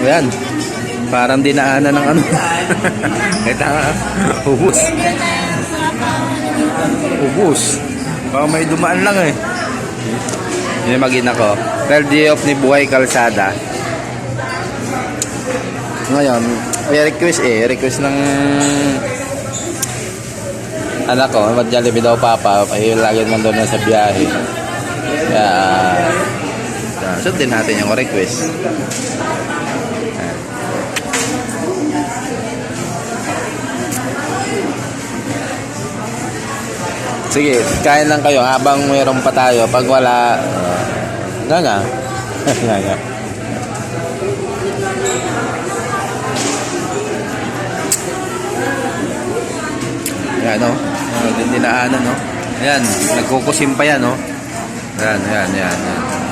Ayan. Parang dinaanan ng ano. Ito nga. Ubus. Ubus. Baka may dumaan lang eh. Yun yung mag-ina ko. Third day off ni Buhay Kalsada. Ngayon, may request eh. Request ng anak ko. Mag-Jollibee daw papa. Ay, lagi naman doon sa biyahe. Kaya, uh, sundin natin yung request. Sige, kain lang kayo habang mayroon pa tayo. Pag wala, nga nga. nga nga. Ayan, no? Uh, din dinaanan, no? Ayan, nagkukusim pa yan, no? Ayan, ayan, ayan. ayan.